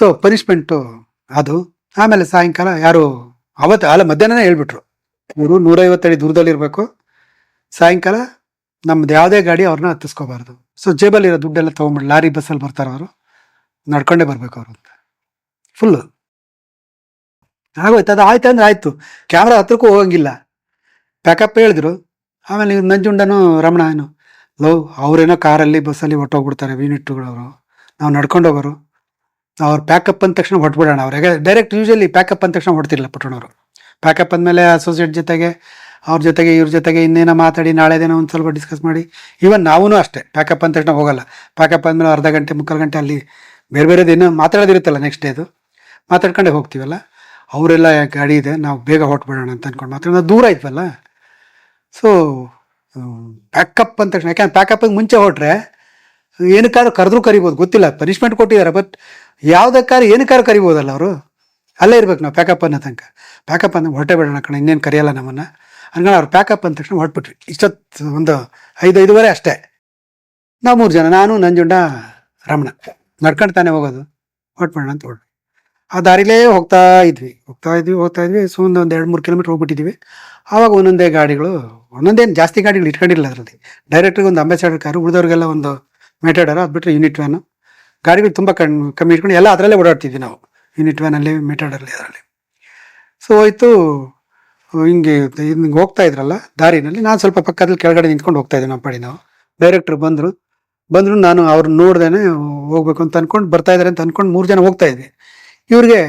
So punishment ಅದು. ಆಮೇಲೆ ಸಾಯಂಕಾಲ ಯಾರು ಅವತ್ತು ಅಲ್ಲ ಮಧ್ಯಾಹ್ನನೇ ಹೇಳ್ಬಿಟ್ರು. ಇವರು ನೂರೈವತ್ತಡಿ ಅಡಿ ದೂರದಲ್ಲಿ ಇರಬೇಕು. ಸಾಯಂಕಾಲ ನಮ್ದು ಯಾವುದೇ ಗಾಡಿ ಅವ್ರನ್ನ ಹತ್ತಿಸ್ಕೋಬಾರ್ದು. ಸೊ ಜೇಬಲ್ಲಿರೋ ದುಡ್ಡೆಲ್ಲ ತೊಗೊಂಬಿಟ್ಟು ಲಾರಿ ಬಸ್ಸಲ್ಲಿ ಬರ್ತಾರೆ ಅವರು. ನಡ್ಕೊಂಡೇ ಬರ್ಬೇಕು ಅವರು ಅಂತ. ಫುಲ್ಲು ಆಗೋಯ್ತು. ಅದು ಆಯ್ತು ಅಂದ್ರೆ ಆಯ್ತು. ಕ್ಯಾಮ್ರಾ ಹತ್ರಕ್ಕೂ ಹೋಗಂಗಿಲ್ಲ. ಪ್ಯಾಕಪ್ ಹೇಳಿದ್ರು. ಆಮೇಲೆ ಇವ್ರು ನಂಜುಂಡನು ರಮಣ ಏನು ಲವ್ ಅವರೇನೋ ಕಾರಲ್ಲಿ ಬಸ್ಸಲ್ಲಿ ಹೊಟ್ಟೋಗ್ಬಿಡ್ತಾರೆ ಟುಗಳವರು ನಾವು ನಡ್ಕೊಂಡು ಹೋಗೋರು. ಅವ್ರು ಪ್ಯಾಕಪ್ ಅಂದ ತಕ್ಷಣ ಹೊಟ್ಬಿಡೋಣ ಅವ್ರಿಗೆ ಡೈರೆಕ್ಟ್ ಯೂಶಲಿ ಪ್ಯಾಕಪ್ ಅಂದ ತಕ್ಷಣ ಹೊಡ್ತಿರಲ್ಲ ಪುಟ್ಟಣವರು ಪ್ಯಾಕಪ್ ಅಂದಮೇಲೆ ಅಸೋಸಿಯೇಟ್ ಜೊತೆಗೆ, ಅವ್ರ ಜೊತೆಗೆ, ಇವ್ರ ಜೊತೆಗೆ ಇನ್ನೇನೋ ಮಾತಾಡಿ, ನಾಳೆ ದಿನ ಒಂದು ಸ್ವಲ್ಪ ಡಿಸ್ಕಸ್ ಮಾಡಿ. ಈವನ್ ನಾವೂ ಅಷ್ಟೇ ಪ್ಯಾಕಪ್ ಅಂದ ತಕ್ಷಣ ಹೋಗಲ್ಲ. ಪ್ಯಾಕಪ್ ಅಂದಮೇಲೆ ಅರ್ಧ ಗಂಟೆ, ಮುಕ್ಕಾಲು ಗಂಟೆ ಅಲ್ಲಿ ಬೇರೆ ಬೇರೆದೇನು ಮಾತಾಡೋದಿರುತ್ತಲ್ಲ ನೆಕ್ಸ್ಟ್ ಡೇದು ಮಾತಾಡ್ಕೊಂಡೇ ಹೋಗ್ತೀವಲ್ಲ? ಅವರೆಲ್ಲ ಗಾಡಿ ಇದೆ, ನಾವು ಬೇಗ ಹೊಟ್ಬಿಡೋಣ ಅಂತ ಅಂದ್ಕೊಂಡು ಮಾತಾಡೋದು ದೂರ ಆಯ್ತವಲ್ಲ ಸೊ ಪ್ಯಾಕಪ್ ಅಂದ ತಕ್ಷಣ, ಯಾಕೆಂದ್ರೆ ಪ್ಯಾಕಪ್ಪಿಗೆ ಮುಂಚೆ ಹೊಟ್ರೆ ಏನಕ್ಕಾದ್ರೂ ಕರೆದ್ರೂ ಕರಿಬೋದು, ಗೊತ್ತಿಲ್ಲ. ಪನಿಷ್ಮೆಂಟ್ ಕೊಟ್ಟಿದ್ದಾರೆ ಬಟ್ ಯಾವುದಕ್ಕಾದ್ರೂ ಏನಕ್ಕಾರ ಕರಿಬೋದಲ್ಲ ಅವರು? ಅಲ್ಲೇ ಇರ್ಬೇಕು ನಾವು ಪ್ಯಾಕಪ್ ಅನ್ನೋ ತನಕ. ಪ್ಯಾಕಪ್ ಅಂದ್ರೆ ಹೊಟ್ಟೆ ಬೇಡಣ ಕಣ, ಇನ್ನೇನು ಕರೆಯಲ್ಲ ನಮ್ಮನ್ನು. ಹಂಗಾಗಿ ಅವ್ರು ಪ್ಯಾಕಪ್ ಅಂದ ತಕ್ಷಣ ಹೊಟ್ಬಿಟ್ವಿ ಇಷ್ಟೊತ್ತು ಒಂದು ಐದು ಐದುವರೆ ಅಷ್ಟೇ. ನಾವು ಮೂರು ಜನ, ನಾನು, ನಂಜುಂಡ, ರಮಣ. ನಡ್ಕೊಂಡು ತಾನೇ ಹೋಗೋದು. ಹೊಟ್ಬಿಡೋಣ ಅಂತ ಹೊರಟ್ವಿ. ಆ ದಾರಿಲೇ ಹೋಗ್ತಾ ಇದ್ವಿ. ಹೋಗ್ತಾ ಇದ್ವಿ ಹೋಗ್ತಾ ಇದ್ವಿ. ಸುಮ್ಮನೆ ಒಂದು ಒಂದು ಎರಡು ಮೂರು ಕಿಲೋಮೀಟ್ರ್ ಹೋಗ್ಬಿಟ್ಟಿದ್ವಿ. ಆವಾಗ ಒಂದೊಂದೇ ಗಾಡಿಗಳು, ಒಂದೊಂದೇನು ಜಾಸ್ತಿ ಗಾಡಿಗಳು ಇಟ್ಕೊಂಡಿಲ್ಲ ಅದರಲ್ಲಿ. ಡೈರೆಕ್ಟ್ರಿಗೆ ಒಂದು ಅಂಬಾಸಿಡರ್ ಕಾರು ಉಳಿದವ್ರಿಗೆಲ್ಲ ಒಂದು ಮೆಟಾಡರ್ ಅದು ಬಿಟ್ಟರೆ ಯೂನಿಟ್ ವ್ಯಾನು ಗಾಡಿಗಳು ತುಂಬ ಕಣ್, ಕಮ್ಮಿ ಇಟ್ಕೊಂಡು ಎಲ್ಲ ಅದರಲ್ಲೇ ಓಡಾಡ್ತಿದ್ವಿ ನಾವು. ಯೂನಿಟ್ ವ್ಯಾನಲ್ಲಿ ಮೆಟಾಡಲ್ಲಿ ಅದರಲ್ಲಿ. ಸೊ ಹೋಯ್ತು. ಹಿಂಗೆ ಹಿಂಗೆ ಹೋಗ್ತಾ ಇದ್ರಲ್ಲ, ದಾರಿನಲ್ಲಿ, ನಾನು ಸ್ವಲ್ಪ ಪಕ್ಕದಲ್ಲಿ ಕೆಳಗಡೆ ನಿಂತ್ಕೊಂಡು ಹೋಗ್ತಾ ಇದ್ದೆ ನಮ್ಮ ಪಾಡಿ ನಾವು ಡೈರೆಕ್ಟ್ರ್ ಬಂದರು. ಬಂದರು, ನಾನು ಅವ್ರನ್ನ ನೋಡ್ದೇನೆ, ಹೋಗ್ಬೇಕು ಅಂತ ಅಂದ್ಕೊಂಡು ಬರ್ತಾ ಇದ್ದಾರೆ ಅಂತ ಅಂದ್ಕೊಂಡು ಮೂರು ಜನ ಹೋಗ್ತಾ ಇದ್ವಿ. ಇವ್ರಿಗೆ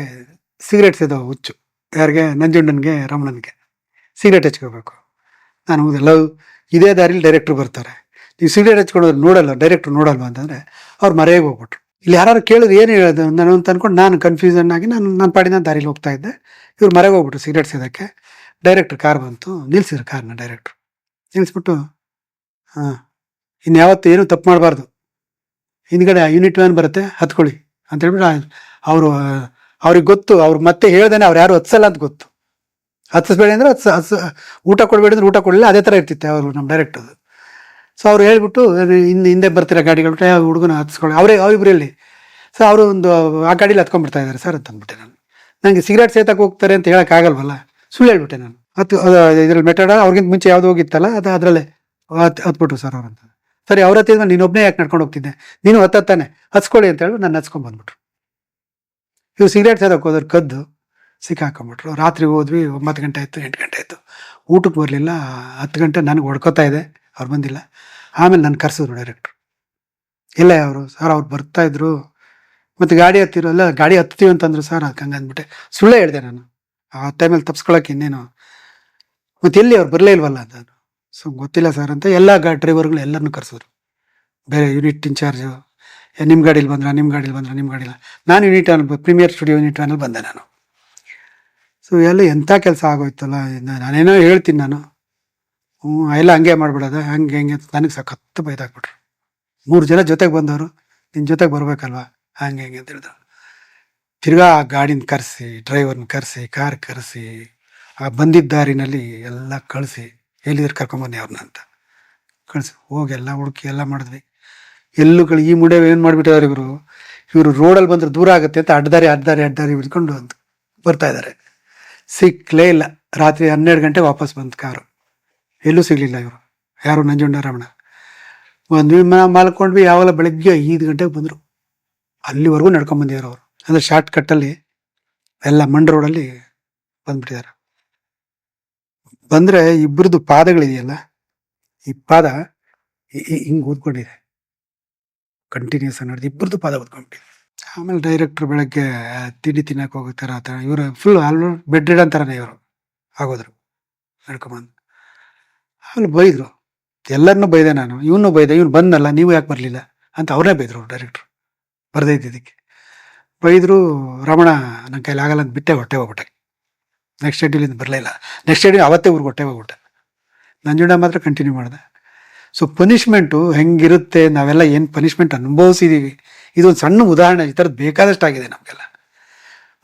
ಸಿಗರೇಟ್ಸ್ ಇದಾವೆ ಹುಚ್ಚು. ಯಾರಿಗೆ? ನಂಜುಂಡನ್ಗೆ, ರಮಣನ್ಗೆ. ಸಿಗರೇಟ್ ಹಚ್ಕೋಬೇಕು. ನಾನು ಹೌದಲ್ಲ ಇದೇ ದಾರಿಲಿ ಡೈರೆಕ್ಟ್ರು ಬರ್ತಾರೆ. ನೀವು ಸಿಗರೇಟ್ ಹಚ್ಕೊಂಡು ನೋಡಲ್ಲ ಡೈರೆಕ್ಟ್ರು ನೋಡಲ್ವ? ಅಂತಂದರೆ, ಅವ್ರು ಮರೆಯಾಗಿ ಹೋಗ್ಬಿಟ್ರು. ಇಲ್ಲಿ ಯಾರು ಕೇಳಿದ್ರು ಏನು ಹೇಳೋದು? ನಾನು ಅಂತ ಅಂದ್ಕೊಂಡು ನಾನು ಕನ್ಫ್ಯೂಷನ್ ಆಗಿ ನಾನು ನನ್ನ ಪಾಡಿನ ದಾರಿಲಿ ಹೋಗ್ತಾ ಇದ್ದೆ. ಇವ್ರು ಮರೆಗೆ ಹೋಗ್ಬಿಟ್ರು ಸಿಗರೇಟ್ ಸೇದಕ್ಕೆ ಡೈರೆಕ್ಟ್ರ್ ಕಾರ್ ಬಂತು. ನಿಲ್ಸಿದ್ರು ಕಾರ್ನ ಡೈರೆಕ್ಟ್ರು ನಿಲ್ಲಿಸ್ಬಿಟ್ಟು ಹಾಂ ಇನ್ಯಾವತ್ತು ಏನೂ ತಪ್ಪು ಮಾಡಬಾರ್ದು. ಹಿಂದ್ಗಡೆ ಯೂನಿಟ್ ವ್ಯಾನ್ ಬರುತ್ತೆ, ಹತ್ಕೊಳ್ಳಿ ಅಂತ ಹೇಳ್ಬಿಟ್ಟು ಅವರು ಅವ್ರಿಗೆ ಗೊತ್ತು. ಅವ್ರು ಮತ್ತೆ ಹೇಳ್ದೇನೆ ಅವ್ರು ಯಾರು ಹತ್ಸಲ್ಲ ಅಂತ ಗೊತ್ತು. ಹತ್ತಿಸ್ಬೇಡಿ ಅಂದರೆ ಹತ್ಸ ಹತ್ಸ, ಊಟ ಕೊಡಬೇಡಿ ಅಂದ್ರೆ ಊಟ ಕೊಡಲಿಲ್ಲ, ಅದೇ ಥರ ಇರ್ತಿತ್ತೆ ಅವರು ನಮ್ಮ ಡೈರೆಕ್ಟ್ ಅದು ಸೊ ಅವ್ರು ಹೇಳ್ಬಿಟ್ಟು ಹಿಂದೆ ಹಿಂದೆ ಬರ್ತಿರೋ ಗಾಡಿಗಳು ಆ ಹುಡುಗನ ಹತ್ಸ್ಕೊಳ್ಳಿ. ಅವರೇ ಅವರಿಬ್ಬರಲ್ಲಿ ಸೊ ಅವರು ಒಂದು, ಆ ಗಾಡೀಲಿ ಹತ್ಕೊಂಡ್ಬಿಡ್ತಾ ಇದ್ದಾರೆ ಸರ್ ಅಂತ ಅಂದ್ಬಿಟ್ಟೆ ನಾನು. ನನಗೆ ಸಿಗರೇಟ್ ಸೇತಕ್ಕೆ ಹೋಗ್ತಾರೆ ಅಂತ ಹೇಳೋಕ್ಕಾಗಲ್ವಲ್ಲ ಸುಳ್ಳು ಹೇಳ್ಬಿಟ್ಟೆ ನಾನು. ಹತ್ತು ಇದ್ರಲ್ಲಿ ಮೆಟಾಡ, ಅವ್ರಿಗಿಂತ ಮುಂಚೆ ಯಾವುದು ಹೋಗಿತ್ತಲ್ಲ, ಅದು ಅದರಲ್ಲೇ ಹತ್, ಹತ್ಬಿಟ್ರು ಸರ್ ಅವ್ರಂತ ಸರಿ, ಅವ್ರ ಹತ್ತಿರ ನೀನು ಒಬ್ಬನೇ ಯಾಕೆ ನಡ್ಕೊಂಡು ಹೋಗ್ತಿದ್ದೆ? ನೀನು ಹತ್ತತ್ತಾನೆ ಹಚ್ಕೊಳ್ಳಿ ಅಂತ ಹೇಳಿ ನಾನು ಹಚ್ಕೊಂಡು ಬಂದ್ಬಿಟ್ರು. ಇವ್ರು ಸಿಗರೇಟ್ ಸೇದಕ್ಕೆ ಹೋದ್ರು ಕದ್ದು ಸಿಕ್ಕಾಕೊಂಡ್ಬಿಟ್ರು. ರಾತ್ರಿ ಹೋದ್ವಿ, ಒಂಬತ್ತು ಗಂಟೆ ಆಯಿತು, ಎಂಟು ಗಂಟೆ ಆಯಿತು. ಊಟಕ್ಕೆ ಬರಲಿಲ್ಲ, ಹತ್ತು ಗಂಟೆ ನನಗೆ ಹೊಡ್ಕೋತಾ ಇದೆ. ಅವ್ರು ಬಂದಿಲ್ಲ. ಆಮೇಲೆ ನಾನು ಕರೆಸಿದ್ರು ಡೈರೆಕ್ಟ್ರು ಇಲ್ಲ ಅವರು ಸರ್ ಅವ್ರು ಬರ್ತಾ ಇದ್ರು. ಮತ್ತು ಗಾಡಿ ಹತ್ತಿರಲ್ಲ, ಗಾಡಿ ಹತ್ತೀವಿ ಅಂತಂದ್ರು ಸರ್ ಅದಕ್ಕೆ ಹಂಗೆ ಅಂದ್ಬಿಟ್ಟೆ. ಸುಳ್ಳೇ ಹೇಳಿದೆ ನಾನು. ಆ ಟೈಮಲ್ಲಿ ತಪ್ಸ್ಕೊಳಕ್ಕೆ ಇನ್ನೇನು. ಮತ್ತು ಎಲ್ಲಿ ಅವ್ರು ಬರಲೇ ಇಲ್ವಲ್ಲ ಅಂತ ಸೊ ಗೊತ್ತಿಲ್ಲ ಸರ್ ಅಂತ ಎಲ್ಲ ಗಾ ಡ್ರೈವರ್ಗಳು ಎಲ್ಲರನ್ನೂ ಕರೆಸಿದ್ರು ಬೇರೆ ಯೂನಿಟ್ ಇನ್ಚಾರ್ಜು ನಿಮ್ಮ ಗಾಡೀಲಿ ಬಂದ್ರ ನಿಮ್ಮ ಗಾಡೀಲಿ ಬಂದ್ರ ನಿಮ್ಮ ಗಾಡಿಲ್ಲ ನಾನು ಯೂನಿಟ್ ಅನ್ನು ಪ್ರೀಮಿಯರ್ ಸ್ಟುಡಿಯೋ ಯೂನಿಟ್ ಅನ್ನಲ್ಲಿ ಬಂದೆ ನಾನು. ಸೊ ಎಲ್ಲ ಎಂಥ ಕೆಲಸ ಆಗೋಯ್ತಲ್ಲ, ನಾನೇನೋ ಹೇಳ್ತೀನಿ ನಾನು. ಎಲ್ಲ ಹಂಗೆ ಮಾಡ್ಬಿಡೋದ. ಹಂಗೆ ಹಂಗೆ ಅಂತ ನನಗೆ ಸಖತ್ತು ಬೈದಾಕ್ಬಿಟ್ರು. ಮೂರು ಜನ ಜೊತೆಗೆ ಬಂದವರು. ನಿನ್ನ ಜೊತೆಗೆ ಬರಬೇಕಲ್ವಾ? ಹಂಗೆ ಹಂಗೆ ಅಂತ ಹೇಳಿದ್ರು. ತಿರ್ಗಾ ಆ ಗಾಡಿನ ಕರೆಸಿ, ಡ್ರೈವರ್ನ ಕರೆಸಿ, ಕಾರ್ ಕರೆಸಿ, ಆ ಬಂದಿದ್ದ ದಾರಿನಲ್ಲಿ ಎಲ್ಲ ಕಳಿಸಿ ಎಲ್ಲಿದ್ರು ಕರ್ಕೊಂಬನ್ನಿ ಅವ್ರನ್ನ ಅಂತ. ಕಳಿಸಿ, ಹೋಗಿ ಎಲ್ಲ ಹುಡುಕಿ ಎಲ್ಲ ಮಾಡಿದ್ವಿ. ಎಲ್ಲೂ ಕಳಿ ಈ ಮುಡೆ ಏನು ಮಾಡಿಬಿಟ್ಟಿದ್ದಾರೆ ಇವರು? ಇವರು ರೋಡಲ್ಲಿ ಬಂದರೆ ದೂರ ಆಗುತ್ತೆ ಅಂತ ಅಡ್ಡದಾರಿ ಅಡ್ಡದಾರಿ ಅಡ್ಡದಾರಿ ಬಿಡ್ಕೊಂಡು ಅಂತ ಬರ್ತಾ ಇದ್ದಾರೆ ಸಿಕ್ಕಲೇ ಇಲ್ಲ. ರಾತ್ರಿ ಹನ್ನೆರಡು ಗಂಟೆ ವಾಪಸ್ ಬಂತು ಕಾರು. ಎಲ್ಲೂ ಸಿಗಲಿಲ್ಲ ಇವರು. ಯಾರು ನಂಜುಂಡ ಒಂದು ಒಂದು ಮಾಲ್ಕೊಂಡ್ವಿ ಯಾವಾಗ ಬೆಳಗ್ಗೆ ಐದು ಗಂಟೆಗೆ ಬಂದರು. ಅಲ್ಲಿವರೆಗೂ ನಡ್ಕೊಂಬಂದಿದ್ದಾರೆ ಅವರು. ಅಂದರೆ ಶಾರ್ಟ್ ಕಟ್ಟಲ್ಲಿ ಎಲ್ಲ ಮಂಡ್ ರೋಡಲ್ಲಿ ಬಂದ್ಬಿಟ್ಟಿದ್ದಾರೆ ಬಂದರೆ ಇಬ್ಬರದ್ದು ಪಾದಗಳಿದೆಯಲ್ಲ ಈ ಪಾದ ಹಿಂಗೆ ಊದ್ಕೊಂಡಿದೆ. ಕಂಟಿನ್ಯೂಸ್ ನಡೆದು ಇಬ್ಬರದ್ದು ಪಾದ ಊದ್ಕೊಂಡ್ಬಿಟ್ಟಿದೆ. ಆಮೇಲೆ ಡೈರೆಕ್ಟ್ರ್ ಬೆಳಗ್ಗೆ ತಿಂಡಿ ತಿನ್ನಕ್ಕೆ ಹೋಗ್ತಾರೆ ಆ ಥರ ಇವರು ಫುಲ್ ಆಲ್ಮೋಸ್ಟ್ ಬೆಡ್ ರೆಡ್ ಅಂತಾರನೇ ಇವರು. ಆಗೋದ್ರು. ನಡ್ಕೊಂಬಂದು ಆಮೇಲೆ ಬೈದರು. ಎಲ್ಲರನ್ನೂ ಬೈದೆ ನಾನು. ಇವನು ಬೈದೆ. ಇವನು ಬಂದಲ್ಲ ನೀವು ಯಾಕೆ ಬರಲಿಲ್ಲ? ಅಂತ ಅವ್ರನ್ನೇ ಬೈದರು ಡೈರೆಕ್ಟ್ರು ಬರದೇ ಇದ್ದಿದ್ದಕ್ಕೆ ಬೈದರು, ರಮಣ ನನ್ನ ಕೈಲಿ ಆಗಲ್ಲ ಅಂತ ಬಿಟ್ಟೆ, ಹೊಟ್ಟೆ ಹೋಗ್ಬಿಟ್ಟೆ. ನೆಕ್ಸ್ಟ್ ಶೆಡ್ಯೂಲಿಂದ ಬರಲಿಲ್ಲ ನೆಕ್ಸ್ಟ್ ಶೆಡ್ಯೂಲ್ ಅವತ್ತೇ ಊರಿಗೆ ಹೊಟ್ಟೆ ಹೋಗ್ಬಿಟ್ಟೆ. ನಂಜುಂಡ ಮಾತ್ರ ಕಂಟಿನ್ಯೂ ಮಾಡಿದೆ. ಸೊ ಪನಿಷ್ಮೆಂಟು ಹೆಂಗಿರುತ್ತೆ? ನಾವೆಲ್ಲ ಏನು ಪನಿಷ್ಮೆಂಟ್ ಅನುಭವಿಸಿದ್ದೀವಿ ಇದೊಂದು ಸಣ್ಣ ಉದಾಹರಣೆ. ಈ ಥರದ್ದು ಬೇಕಾದಷ್ಟು ಆಗಿದೆ ನಮಗೆಲ್ಲ.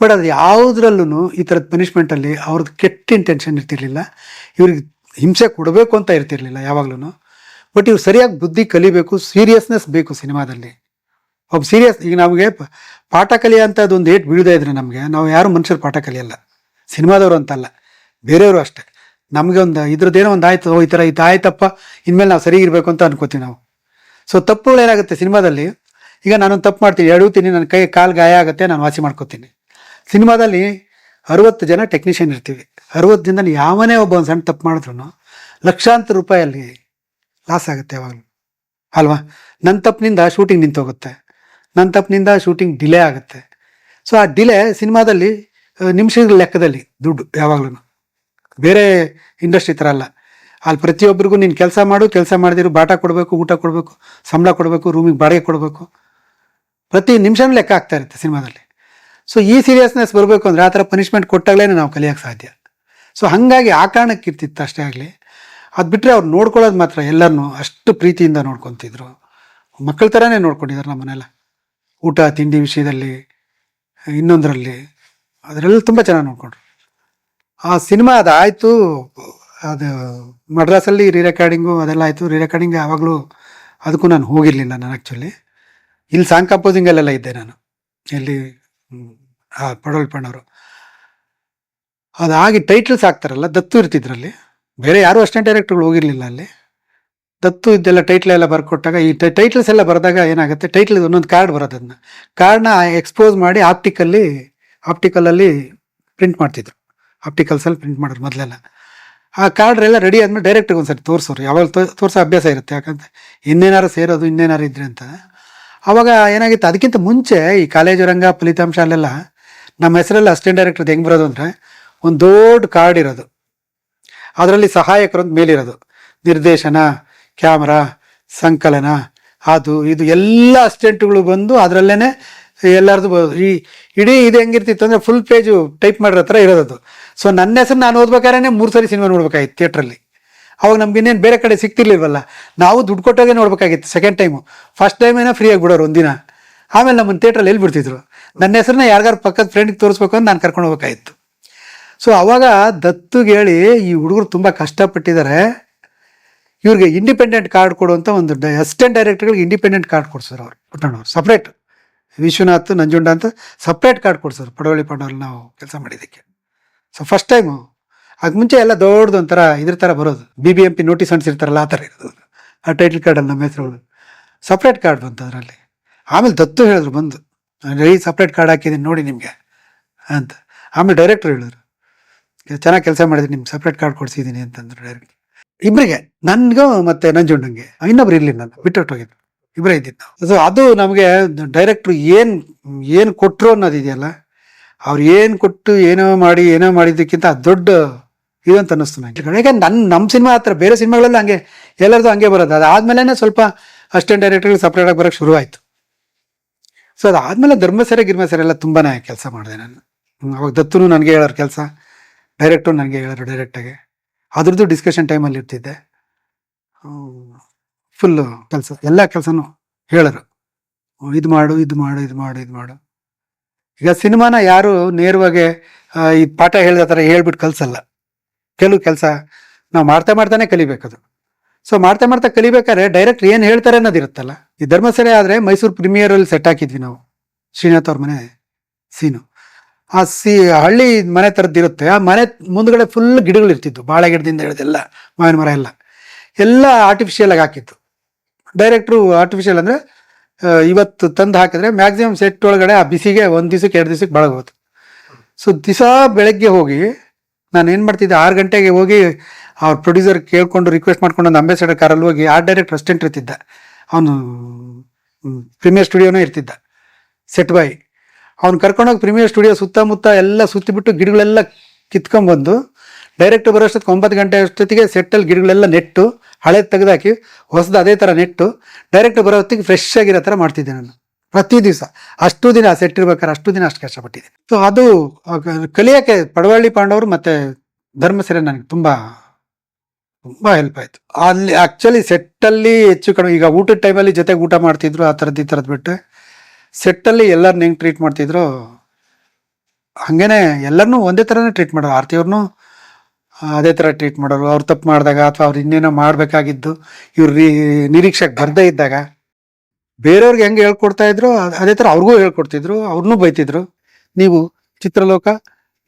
ಬಟ್ ಅದು ಯಾವುದ್ರಲ್ಲೂ ಈ ಥರದ ಪನಿಷ್ಮೆಂಟಲ್ಲಿ ಅವ್ರದ್ದು ಕೆಟ್ಟ ಇಂಟೆನ್ಷನ್ ಇರ್ತಿರ್ಲಿಲ್ಲ. ಇವ್ರಿಗೆ ಹಿಂಸೆ ಕೊಡಬೇಕು ಅಂತ ಇರ್ತಿರ್ಲಿಲ್ಲ ಯಾವಾಗ್ಲೂ ಬಟ್ ಇವ್ರು ಸರಿಯಾಗಿ ಬುದ್ಧಿ ಕಲಿಬೇಕು ಸೀರಿಯಸ್ನೆಸ್ ಬೇಕು ಸಿನಿಮಾದಲ್ಲಿ. ಒಬ್ಬ ಸೀರಿಯಸ್ ಈಗ ನಮಗೆ ಪಾಠ ಅಂತ ಒಂದು ಏಟ್ ಬೀಳದೇ ಇದ್ರೆ ನಮಗೆ, ನಾವು ಯಾರು ಮನುಷ್ಯರು ಪಾಠ ಕಲಿಯಲ್ಲ. ಸಿನಿಮಾದವರು ಅಂತಲ್ಲ, ಬೇರೆಯವರು ಅಷ್ಟೆ. ನಮಗೆ ಒಂದು ಇದ್ರದ್ದೇನೋ ಒಂದು ಆಯ್ತು ಈ ಥರ ಇದು ಆಯ್ತಪ್ಪ, ಇನ್ಮೇಲೆ ನಾವು ಸರಿ ಇರಬೇಕು ಅಂತ ಅನ್ಕೋತೀವಿ ನಾವು. ಸೊ ತಪ್ಪುಗಳು ಏನಾಗುತ್ತೆ ಸಿನಿಮಾದಲ್ಲಿ, ಈಗ ನಾನೊಂದು ತಪ್ಪು ಮಾಡ್ತೀನಿ ಎಡುತ್ತೀನಿ ನನ್ನ ಕೈ ಕಾಲು ಗಾಯ ಆಗುತ್ತೆ, ನಾನು ವಾಸಿ ಮಾಡ್ಕೋತೀನಿ. ಸಿನಿಮಾದಲ್ಲಿ ಅರವತ್ತು ಜನ ಟೆಕ್ನಿಷಿಯನ್ ಇರ್ತೀವಿ. ಅರವತ್ತು ಜನದಲ್ಲಿ ಯಾವನೇ ಒಬ್ಬ ಒಂದು ಸಣ್ಣ ತಪ್ಪು ಮಾಡಿದ್ರು ಲಕ್ಷಾಂತರ ರೂಪಾಯಿ ಅಲ್ಲಿ ಲಾಸ್ ಆಗುತ್ತೆ ಯಾವಾಗಲೂ. ಅಲ್ವಾ? ನನ್ನ ತಪ್ಪಿನಿಂದ ಶೂಟಿಂಗ್ ನಿಂತೋಗುತ್ತೆ ನನ್ನ ತಪ್ಪಿನಿಂದ ಶೂಟಿಂಗ್ ಡಿಲೇ ಆಗುತ್ತೆ. ಸೊ ಆ ಡಿಲೇ ಸಿನಿಮಾದಲ್ಲಿ ನಿಮಿಷದ ಲೆಕ್ಕದಲ್ಲಿ ದುಡ್ಡು ಯಾವಾಗಲೂ ಬೇರೆ ಇಂಡಸ್ಟ್ರಿ ಥರ ಅಲ್ಲ. ಅಲ್ಲಿ ಪ್ರತಿಯೊಬ್ಬರಿಗೂ ನೀನು ಕೆಲಸ ಮಾಡು, ಕೆಲಸ ಮಾಡಿದಿರು, ಬಾಟ ಕೊಡಬೇಕು, ಊಟ ಕೊಡಬೇಕು, ಸಂಬಳ ಕೊಡಬೇಕು ರೂಮಿಗೆ ಬಾಡಿಗೆ ಕೊಡಬೇಕು. ಪ್ರತಿ ನಿಮಿಷನೂ ಲೆಕ್ಕ ಆಗ್ತಾ ಇರುತ್ತೆ ಸಿನಿಮಾದಲ್ಲಿ. ಸೊ ಈ ಸೀರಿಯಸ್ನೆಸ್ ಬರಬೇಕು ಅಂದರೆ ಆ ಥರ ಪನಿಷ್ಮೆಂಟ್ ಕೊಟ್ಟಾಗಲೇ ನಾವು ಕಲಿಯೋಕ್ಕೆ ಸಾಧ್ಯ. ಸೊ ಹಾಗಾಗಿ ಆ ಕಾರಣಕ್ಕೆ ಇರ್ತಿತ್ತು ಅಷ್ಟೇ ಆಗಲಿ. ಅದು ಬಿಟ್ಟರೆ ಅವ್ರು ನೋಡ್ಕೊಳ್ಳೋದು ಮಾತ್ರ ಎಲ್ಲರನ್ನೂ ಅಷ್ಟು ಪ್ರೀತಿಯಿಂದ ನೋಡ್ಕೊತಿದ್ರು. ಮಕ್ಕಳ ಥರನೇ ನೋಡ್ಕೊಂಡಿದ್ದಾರೆ ನಮ್ಮನ್ನೆಲ್ಲ ಊಟ, ತಿಂಡಿ ವಿಷಯದಲ್ಲಿ, ಇನ್ನೊಂದರಲ್ಲಿ. ಅದರಲ್ಲಿ ತುಂಬ ಚೆನ್ನಾಗಿ ನೋಡ್ಕೊಂಡ್ರು. ಆ ಸಿನಿಮಾ ಅದಾಯಿತು. ಅದು ಮಡ್ರಾಸಲ್ಲಿ ರೀ ರೆಕಾರ್ಡಿಂಗು ಅದೆಲ್ಲ ಆಯಿತು. ರೀ ರೆಕಾರ್ಡಿಂಗ್ ಯಾವಾಗಲೂ ಅದಕ್ಕೂ ನಾನು ಹೋಗಿರಲಿಲ್ಲ ನಾನು ಆ್ಯಕ್ಚುಲಿ ಇಲ್ಲಿ ಸಾಂಗ್ ಕಂಪೋಸಿಂಗಲ್ಲೆಲ್ಲ ಇದ್ದೆ ನಾನು. ಎಲ್ಲಿ ಹ್ಮ್, ಆ ಪಡೋಲ್ ಪಣ್ಣವರು. ಅದಾಗಿ ಟೈಟ್ಲ್ಸ್ ಹಾಕ್ತಾರಲ್ಲ ದತ್ತು ಇರ್ತಿದ್ರಲ್ಲಿ. ಬೇರೆ ಯಾರು ಅಷ್ಟೇ ಡೈರೆಕ್ಟರ್ಗಳು ಹೋಗಿರಲಿಲ್ಲ ಅಲ್ಲಿ. ದತ್ತು ಇದೆಲ್ಲ ಟೈಟ್ಲ್ ಎಲ್ಲ ಬರ್ಕೊಟ್ಟಾಗ ಈ ಟೈಟ್ಲ್ಸ್ ಎಲ್ಲ ಬರೆದಾಗ ಏನಾಗುತ್ತೆ ಟೈಟ್ಲ್ ಒಂದೊಂದು ಕಾರ್ಡ್ ಬರೋದನ್ನ ಕಾರ್ಡ್ನ ಎಕ್ಸ್ಪೋಸ್ ಮಾಡಿ ಆಪ್ಟಿಕಲ್ಲಿ ಆಪ್ಟಿಕಲಲ್ಲಿ ಪ್ರಿಂಟ್ ಮಾಡ್ತಿದ್ರು. ಆಪ್ಟಿಕಲ್ಸಲ್ಲಿ ಪ್ರಿಂಟ್ ಮಾಡೋರು ಮೊದಲೆಲ್ಲ. ಆ ಕಾರ್ಡ್ ಎಲ್ಲ ರೆಡಿ ಆದ್ಮೇಲೆ ಡೈರೆಕ್ಟ್ರಿಗೆ ಒಂದ್ಸರಿ ತೋರಿಸೋರು. ಯಾವಾಗ ತೋರಿಸೋ ಅಭ್ಯಾಸ ಇರುತ್ತೆ. ಯಾಕಂದ್ರೆ ಇನ್ನೇನಾರು ಸೇರೋದು ಇನ್ನೇನಾರು ಇದ್ರೆ ಅಂತ. ಅವಾಗ ಏನಾಗಿತ್ತು? ಅದಕ್ಕಿಂತ ಮುಂಚೆ ಈ ಕಾಲೇಜು ರಂಗ ಫಲಿತಾಂಶ ಅಲ್ಲೆಲ್ಲ ನಮ್ಮ ಹೆಸರಲ್ಲಿ ಅಸಿಸ್ಟೆಂಟ್ ಡೈರೆಕ್ಟರ್ ಹೆಂಗೆ ಬರೋದು ಅಂದರೆ ಒಂದು ದೊಡ್ಡ ಕಾರ್ಡ್ ಇರೋದು. ಅದರಲ್ಲಿ ಸಹಾಯಕರು ಅಂತ ಮೇಲಿರೋದು. ನಿರ್ದೇಶನ, ಕ್ಯಾಮ್ರಾ, ಸಂಕಲನ, ಅದು, ಇದು ಎಲ್ಲ ಅಸಿಸ್ಟೆಂಟ್ಗಳು ಬಂದು ಅದರಲ್ಲೇನೆ ಎಲ್ಲರದು ಈ ಇಡೀ ಇದು ಹೆಂಗಿರ್ತಿತ್ತು ಅಂದರೆ ಫುಲ್ ಪೇಜು ಟೈಪ್ ಮಾಡಿರೋ ಹತ್ರ ಇರೋದು ಸೊ ನನ್ನ ಹೆಸರು ನಾನು ಓದ್ಬೇಕಾದ್ರೆ ಮೂರು ಸರಿ ಸಿನಿಮಾ ನೋಡ್ಬೇಕಾಯ್ತು ಥಿಯೇಟ್ರಲ್ಲಿ ಅವಾಗ ನಮ್ಗೆ ಇನ್ನೇನು ಬೇರೆ ಕಡೆ ಸಿಗ್ತಿರ್ಲಿಲ್ವಲ್ಲ? ನಾವು ದುಡ್ಡು ಕೊಟ್ಟಾಗೆ ನೋಡ್ಬೇಕಾಗಿತ್ತು ಸೆಕೆಂಡ್ ಟೈಮು ಫಸ್ಟ್ ಟೈಮ್ ಏನೋ ಫ್ರೀ ಬಿಡೋರು ಒಂದಿನ ಆಮೇಲೆ ನಮ್ಮನ್ನು ಎಲ್ಲಿ ಬಿಡ್ತಿದ್ರು? ನನ್ನ ಹೆಸರನ್ನ ಯಾರಿಗಾರು ಪಕ್ಕದ ಫ್ರೆಂಡಿಗೆ ತೋರಿಸ್ಬೇಕು ಅಂತ ನಾನು ಕರ್ಕೊಂಡು ಹೋಗ್ಬೇಕಾಗಿತ್ತು. ಸೊ ಅವಾಗ ದತ್ತುಗೆ ಹೇಳಿ ಈ ಹುಡುಗರು ತುಂಬ ಕಷ್ಟಪಟ್ಟಿದ್ದಾರೆ ಇವ್ರಿಗೆ ಇಂಡಿಪೆಂಡೆಂಟ್ ಕಾರ್ಡ್ ಕೊಡುವಂಥ ಒಂದು ಅಸಿಸ್ಟೆಂಟ್ ಡೈರೆಕ್ಟರ್ಗಳಿಗೆ ಇಂಡಿಪೆಂಡೆಂಟ್ ಕಾರ್ಡ್ ಕೊಡ್ಸೋರು ಅವ್ರು, ಪುಟ್ಟಣ್ಣವ್ರು ಸಪ್ರೇಟ್ ವಿಶ್ವನಾಥ್, ನಂಜುಂಡ ಅಂತ ಸಪ್ರೇಟ್ ಕಾರ್ಡ್ ಕೊಡ್ಸೋರು, ಪಡವಳ್ಳಿ ಪಡವಲ್ಲಿ ನಾವು ಕೆಲಸ ಮಾಡಿದ್ದಕ್ಕೆ. ಸೊ ಫಸ್ಟ್ ಟೈಮು ಅದಕ್ಕೆ ಮುಂಚೆ ಎಲ್ಲ ದೊಡ್ಡದು ಒಂಥರ ಇದ್ರ ಥರ ಬರೋದು. B B M P notice ಅಂಟಿಸಿರ್ತಾರಲ್ಲ ಆ ಥರ ಇರೋದು. ಆ ಟೈಟಲ್ ಕಾರ್ಡಲ್ಲಿ ನಮ್ಮ ಹೆಸರುಗಳು ಸಪ್ರೇಟ್ ಕಾರ್ಡ್ ಬಂತು ಅದರಲ್ಲಿ. ಆಮೇಲೆ ದತ್ತು ಹೇಳಿದ್ರು ಬಂದು. ಈ ಸಪ್ರೇಟ್ ಕಾರ್ಡ್ ಹಾಕಿದ್ದೀನಿ ನೋಡಿ ನಿಮಗೆ ಅಂತ. ಆಮೇಲೆ ಡೈರೆಕ್ಟ್ರು ಹೇಳಿದ್ರು. ಚೆನ್ನಾಗಿ ಕೆಲಸ ಮಾಡಿದ್ರು ನಿಮ್ಗೆ ಸಪ್ರೇಟ್ ಕಾರ್ಡ್ ಕೊಡ್ಸಿದ್ದೀನಿ ಅಂತಂದ್ರು ಡೈರೆಕ್ಟ್ ಇಬ್ಬರಿಗೆ ನನಗೂ ಮತ್ತೆ ನಂಜುಂಡಂಗೆ, ಇನ್ನೊಬ್ರು ಇರ್ಲಿಲ್ಲ ನಾನು ಬಿಟ್ಟೊಟ್ಟೋಗಿದ್ದು ಇಬ್ಬರೇ ಇದ್ದಿದ್ದು ಸೊ ಅದು ನಮಗೆ ಡೈರೆಕ್ಟ್ರು ಏನು ಏನು ಕೊಟ್ಟರು ಅನ್ನೋದಿದೆಯಲ್ಲ, ಅವ್ರು ಏನು ಕೊಟ್ಟು ಏನೋ ಮಾಡಿ, ಏನೋ ಮಾಡಿದ್ದಕ್ಕಿಂತ ದೊಡ್ಡ ಇದು ಅಂತ ಅನ್ನಿಸ್ತು ನನಗೆ ಯಾಕಂದ್ರೆ ನನ್ನ ನಮ್ಮ ಸಿನಿಮಾ ಹತ್ರ ಬೇರೆ ಸಿನಿಮಾಗಳೆಲ್ಲ ಹಂಗೆ ಎಲ್ಲರದು ಹಂಗೆ ಬರೋದು. ಅದಾದ್ಮೇಲೆ ಸ್ವಲ್ಪ ಅಸಿಸ್ಟೆಂಟ್ ಡೈರೆಕ್ಟರ್ಗೆ ಸಪ್ರೇಟಾಗಿ ಬರೋಕ್ಕೆ ಶುರುವಾಯಿತು. ಸೊ ಅದಾದಮೇಲೆ ಧರ್ಮಸರ, ಗಿರ್ಮಸರ ಎಲ್ಲ ತುಂಬಾ ಕೆಲಸ ಮಾಡಿದೆ ನಾನು. ಅವಾಗ ದತ್ತು ನನಗೆ ಹೇಳೋರು ಕೆಲಸ ಡೈರೆಕ್ಟು ನನಗೆ ಹೇಳೋರು ಡೈರೆಕ್ಟಾಗಿ ಅದ್ರದ್ದು ಡಿಸ್ಕಷನ್ ಟೈಮಲ್ಲಿ ಇರ್ತಿದ್ದೆ. ಫುಲ್ಲು ಕೆಲಸ, ಎಲ್ಲ ಕೆಲಸನೂ ಹೇಳೋರು. ಇದು ಮಾಡು ಇದು ಮಾಡು ಇದು ಮಾಡು ಇದು ಮಾಡು. ಈಗ ಸಿನಿಮಾನ ಯಾರು ನೇರವಾಗಿ ಈ ಪಾಠ ಹೇಳಿದ ಥರ ಹೇಳ್ಬಿಟ್ಟು ಕಲ್ಸಲ್ಲ. ಕೆಲವು ಕೆಲಸ ನಾವು ಮಾಡ್ತಾ ಮಾಡ್ತಾನೆ ಕಲಿಬೇಕದು. ಸೊ ಮಾಡ್ತಾ ಮಾಡ್ತಾ ಕಲಿಬೇಕಾದ್ರೆ ಡೈರೆಕ್ಟ್ ಏನು ಹೇಳ್ತಾರೆ ಅನ್ನೋದಿರುತ್ತಲ್ಲ ಈ ಧರ್ಮಸ್ಥಳ ಆದರೆ ಮೈಸೂರು ಪ್ರೀಮಿಯರಲ್ಲಿ ಸೆಟ್ ಹಾಕಿದ್ವಿ ನಾವು. ಶ್ರೀನಾಥ್ ಅವ್ರ ಮನೆ ಸೀನು ಆ ಸಿ ಹಳ್ಳಿ ಮನೆ ಥರದ್ದಿರುತ್ತೆ ಆ ಮನೆ ಮುಂದ್ಗಡೆ ಫುಲ್ ಗಿಡಗಳು ಇರ್ತಿತ್ತು ಬಾಳೆ ಗಿಡದಿಂದ ಹಿಡಿದೆಲ್ಲ, ಮಾವಿನ ಮರ ಎಲ್ಲ. ಎಲ್ಲ ಆರ್ಟಿಫಿಷಿಯಲ್ ಆಗಿ ಹಾಕಿತ್ತು. ಡೈರೆಕ್ಟ್ರು ಆರ್ಟಿಫಿಷಿಯಲ್ ಅಂದರೆ ಇವತ್ತು ತಂದು ಹಾಕಿದ್ರೆ ಮ್ಯಾಕ್ಸಿಮಮ್ ಸೆಟ್ ಒಳಗಡೆ ಆ ಬಿಸಿಗೆ ಒಂದು ದಿವಸಕ್ಕೆ, ಎರಡು ದಿವಸಕ್ಕೆ ಬಳಗೋದು ಸೊ ದಿವಸ ಬೆಳಗ್ಗೆ ಹೋಗಿ ನಾನು ಏನು ಮಾಡ್ತಿದ್ದೆ? ಆರು ಗಂಟೆಗೆ ಹೋಗಿ ಅವ್ರ ಪ್ರೊಡ್ಯೂಸರ್ ಕೇಳ್ಕೊಂಡು ರಿಕ್ವೆಸ್ಟ್ ಮಾಡ್ಕೊಂಡು ಒಂದು ಅಂಬೇಸಡರ್ ಕಾರಲ್ಲಿ ಹೋಗಿ ಆರ್ಟ್ ಡೈರೆಕ್ಟ್ ಅಸಿಸ್ಟೆಂಟ್ ಇರ್ತಿದ್ದ. ಅವನು ಪ್ರೀಮಿಯರ್ ಸ್ಟುಡಿಯೋನೇ ಇರ್ತಿದ್ದ ಸೆಟ್ ಬಾಯ್ ಅವ್ನು ಕರ್ಕೊಂಡೋಗಿ ಪ್ರೀಮಿಯರ್ ಸ್ಟುಡಿಯೋ ಸುತ್ತಮುತ್ತ ಎಲ್ಲ ಸುತ್ತಿಬಿಟ್ಟು ಗಿಡಗಳೆಲ್ಲ ಕಿತ್ಕೊಂಡ್ಬಂದು ಡೈರೆಕ್ಟ್ ಬರೋಷ್ಟೊತ್ತಿಗೆ ಒಂಬತ್ತು ಗಂಟೆ ಅಷ್ಟೊತ್ತಿಗೆ ಸೆಟ್ಟಲ್ಲಿ ಗಿಡಗಳೆಲ್ಲ ನೆಟ್ಟು ಹಳೆ ತೆಗೆದಾಕಿ ಹೊಸದು ಅದೇ ಥರ ನೆಟ್ಟು ಡೈರೆಕ್ಟ್ ಬರೋ ಹೊತ್ತಿಗೆ ಫ್ರೆಶ್ ಆಗಿರೋ ಥರ ಮಾಡ್ತಿದ್ದೆ ನಾನು. ಪ್ರತಿ ದಿವಸ. ಅಷ್ಟು ದಿನ ಸೆಟ್ ಇರ್ಬೇಕಾದ್ರೆ ಅಷ್ಟು ದಿನ ಅಷ್ಟು ಕಷ್ಟಪಟ್ಟಿದೆ ಸೊ ಅದು ಕಲಿಯೋಕ್ಕೆ ಪಡವಳ್ಳಿ ಪಾಂಡವರು ಮತ್ತು ಧರ್ಮಸೆರೆ ನನಗೆ ತುಂಬ ತುಂಬ ಹೆಲ್ಪ್ ಆಯಿತು. ಅಲ್ಲಿ ಆ್ಯಕ್ಚುಲಿ ಸೆಟ್ಟಲ್ಲಿ ಹೆಚ್ಚು ಕಡಿಮೆ, ಈಗ ಊಟದ ಟೈಮಲ್ಲಿ ಜೊತೆಗೆ ಊಟ ಮಾಡ್ತಿದ್ರು, ಆ ಥರದ್ದು ಈ ಥರದ್ದು ಬಿಟ್ಟರೆ ಸೆಟ್ಟಲ್ಲಿ ಎಲ್ಲರನ್ನ ಹೆಂಗೆ ಟ್ರೀಟ್ ಮಾಡ್ತಿದ್ರು? ಹಾಗೇನೆ ಎಲ್ಲರನ್ನೂ ಒಂದೇ ಥರನೇ ಟ್ರೀಟ್ ಮಾಡೋರು. ಆರ್ತಿಯವ್ರನ್ನೂ ಅದೇ ಥರ ಟ್ರೀಟ್ ಮಾಡೋರು. ಅವ್ರು ತಪ್ಪು ಮಾಡಿದಾಗ ಅಥವಾ ಅವ್ರು ಇನ್ನೇನೋ ಮಾಡಬೇಕಾಗಿದ್ದು, ಇವ್ರು ನಿರೀಕ್ಷೆಗೆ ಬರದೇ ಇದ್ದಾಗ ಬೇರೆಯವ್ರಿಗೆ ಹೆಂಗೆ ಹೇಳ್ಕೊಡ್ತಾ ಇದ್ರು ಅದ್- ಥರ ಅವ್ರಿಗೂ ಹೇಳ್ಕೊಡ್ತಿದ್ರು ಅವ್ರನ್ನೂ ಬೈತಿದ್ರು. ನೀವು ಚಿತ್ರಲೋಕ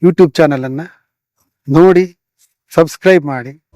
ಯೂಟ್ಯೂಬ್ ಚಾನಲನ್ನು ನೋಡಿ ಸಬ್ಸ್ಕ್ರೈಬ್ ಮಾಡಿ.